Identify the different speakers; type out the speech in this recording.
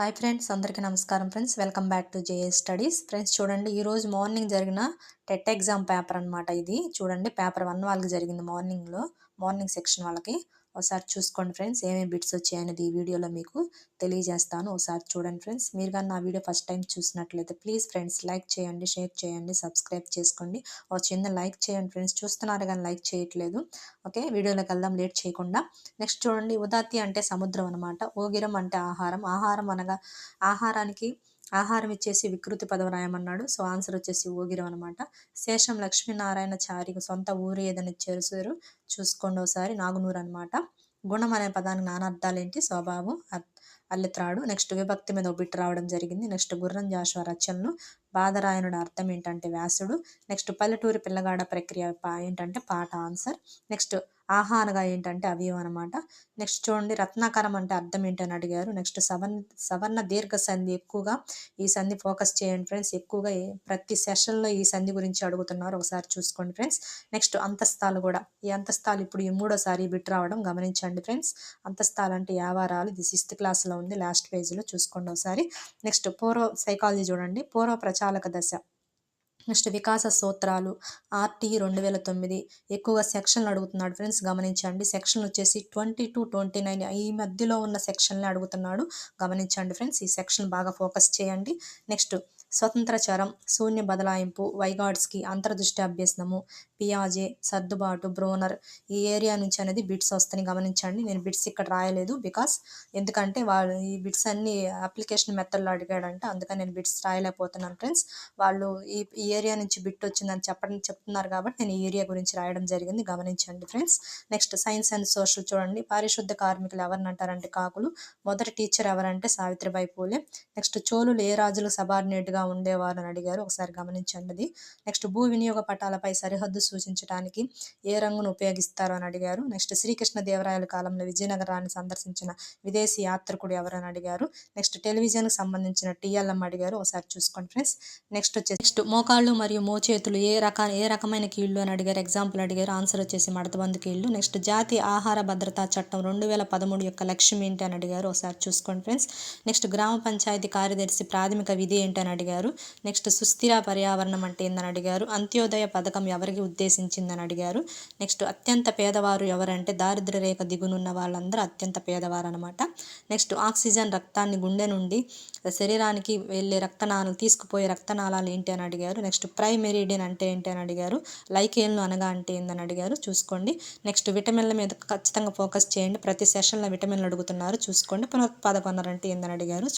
Speaker 1: Hi friends అందరికీ నమస్కారం friends. Welcome back to JA studies. Friends చూడండి ఈరోజు మార్నింగ్ జరిగిన టెట్ ఎగ్జామ్ పేపర్ అనమాట ఇది. చూడండి పేపర్ వన్ వాళ్ళకి జరిగింది మార్నింగ్లో. మార్నింగ్ సెక్షన్ వాళ్ళకి. ఒకసారి చూసుకోండి ఫ్రెండ్స్ ఏమేమి బిట్స్ వచ్చాయనేది ఈ వీడియోలో మీకు తెలియజేస్తాను. ఒకసారి చూడండి ఫ్రెండ్స్ మీరు కానీ నా వీడియో ఫస్ట్ టైం చూసినట్లయితే ప్లీజ్ ఫ్రెండ్స్ లైక్ చేయండి షేర్ చేయండి సబ్స్క్రైబ్ చేసుకోండి. ఒక చిన్న లైక్ చేయండి ఫ్రెండ్స్ చూస్తున్నారు కానీ లైక్ చేయట్లేదు. ఓకే వీడియోలోకి వెళ్దాం లేట్ చేయకుండా. నెక్స్ట్ చూడండి ఉదాతి అంటే సముద్రం అనమాట ఓగిరం అంటే ఆహారం. ఆహారం అనగా ఆహారానికి ఆహారం ఇచ్చేసి వికృతి పదవి రాయమన్నాడు సో ఆన్సర్ వచ్చేసి ఊగిరం అనమాట శేషం లక్ష్మీనారాయణ చారికి సొంత ఊరు ఏదని చేరుసారు. చూసుకోండి ఒకసారి నాగునూరు అనమాట గుణం అనే పదానికి నానార్థాలు ఏంటి స్వభావం అల్లెత్రాడు. నెక్స్ట్ విభక్తి మీద బిట్ రావడం జరిగింది. నెక్స్ట్ గుర్రం జాషువా రచనలు. బాధరాయనుడు అర్థం ఏంటంటే వ్యాసుడు. నెక్స్ట్ పల్లెటూరి పిల్లగాడ ప్రక్రియ ఏంటంటే పాట ఆన్సర్. నెక్స్ట్ ఆహా అనగా ఏంటంటే అవయవం అనమాట నెక్స్ట్ చూడండి రత్నాకరం అంటే అర్థం ఏంటని అడిగారు. నెక్స్ట్ సవర్ణ సవర్ణ దీర్ఘ సంధి ఎక్కువగా ఈ సంధి ఫోకస్ చేయండి ఫ్రెండ్స్. ఎక్కువగా ప్రతి సెషన్లో ఈ సంధి గురించి అడుగుతున్నారు. ఒకసారి చూసుకోండి ఫ్రెండ్స్. నెక్స్ట్ అంతస్తాలు కూడా. ఈ అంతస్తాలు ఇప్పుడు ఈ మూడోసారి బిట్ రావడం గమనించండి ఫ్రెండ్స్. అంతస్తాలు అంటే యావారాలు. ఇది సిక్స్త్ క్లాస్లో ఉంది. లాస్ట్ పేజీలో చూసుకోండి ఒకసారి. నెక్స్ట్ పూర్వ సైకాలజీ చూడండి. పూర్వ స్వచాలక దశ నెక్స్ట్ వికాస సూత్రాలు ఆర్టీ రెండు వేల తొమ్మిది ఎక్కువగా సెక్షన్లు అడుగుతున్నాడు ఫ్రెండ్స్ గమనించండి. సెక్షన్ వచ్చేసి ట్వంటీ టు ట్వంటీ నైన్ ఈ మధ్యలో ఉన్న సెక్షన్లు అడుగుతున్నాడు. గమనించండి ఫ్రెండ్స్ ఈ సెక్షన్ బాగా ఫోకస్ చేయండి. నెక్స్ట్ స్వతంత్ర చరం శూన్య బదలాయింపు వైగాడ్స్కి అంతర్దృష్టి అభ్యసనము. పియాజే సర్దుబాటు బ్రోనర్. ఈ ఏరియా నుంచి అనేది బిట్స్ వస్తాయి గమనించండి. నేను బిట్స్ ఇక్కడ రాయలేదు బికాస్ ఎందుకంటే వాళ్ళు ఈ బిట్స్ అన్ని అప్లికేషన్ మెథడ్లో అడిగాడంటే. అందుకని నేను బిట్స్ రాయలేకపోతున్నాను ఫ్రెండ్స్. వాళ్ళు ఈ ఈ ఏరియా నుంచి బిట్ వచ్చిందని చెప్పడం చెప్తున్నారు కాబట్టి నేను ఈ ఏరియా గురించి రాయడం జరిగింది. గమనించండి friends. Next science and social చూడండి. పారిశుద్ధ కార్మికులు ఎవరిని అంటారంటే కాకులు. మొదటి టీచర్ ఎవరంటే సావిత్రిబాయి పూలే. నెక్స్ట్ చోళులు ఏ రాజులు సబార్డినేట్గా ఉండేవారు అని అడిగారు. ఒకసారి గమనించండి నెక్స్ట్ భూ వినియోగ పటాలపై సరిహద్దు సూచించడానికి ఏ రంగును ఉపయోగిస్తారు అని అడిగారు. నెక్స్ట్ శ్రీకృష్ణ దేవరాయల కాలంలో విజయనగరాన్ని సందర్శించిన విదేశీ యాత్రికుడు ఎవరని అడిగారు. నెక్స్ట్ టెలివిజన్కి సంబంధించిన టీఎల్ఎం అడిగారు. ఒకసారి చూసుకోండి ఫ్రెండ్స్. నెక్స్ట్ వచ్చేసి నెక్స్ట్ మోకాళ్ళు మరియు మోచేతులు ఏ రక ఏ రకమైన కీళ్ళు అని అడిగారు. ఎగ్జాంపుల్ అడిగారు. ఆన్సర్ వచ్చేసి మడతబందు కీళ్ళు. నెక్స్ట్ జాతీయ ఆహార భద్రతా చట్టం రెండు వేల పదమూడు యొక్క లక్ష్యం ఏంటి అని అడిగారు. ఒకసారి చూసుకోండి ఫ్రెండ్స్. నెక్స్ట్ గ్రామ పంచాయతీ కార్యదర్శి ప్రాథమిక విధి ఏంటని అడిగారు. నెక్స్ట్ సుస్థిర పర్యావరణం అంటే ఏందని అడిగారు. అంత్యోదయ పథకం ఎవరికి ఉద్దేశించిందని అడిగారు. నెక్స్ట్ అత్యంత పేదవారు ఎవరంటే దారిద్ర్య రేఖ దిగునున్న వాళ్ళందరూ అత్యంత పేదవారు అనమాట నెక్స్ట్ ఆక్సిజన్ రక్తాన్ని గుండె నుండి శరీరానికి వెళ్ళే రక్తనాళాలు తీసుకుపోయే రక్తనాళాలు ఏంటి అని అడిగారు. నెక్స్ట్ ప్రైమెరీడియన్ అంటే ఏంటి అని అడిగారు. లైకేన్లు అనగా అంటే ఏందని అడిగారు. చూసుకోండి. నెక్స్ట్ విటమిన్ల మీద ఖచ్చితంగా ఫోకస్ చేయండి. ప్రతి సెషన్లో విటమిన్లు అడుగుతున్నారు. చూసుకోండి. పునరుత్పాదక వనరు అంటే ఏందని అడిగారు.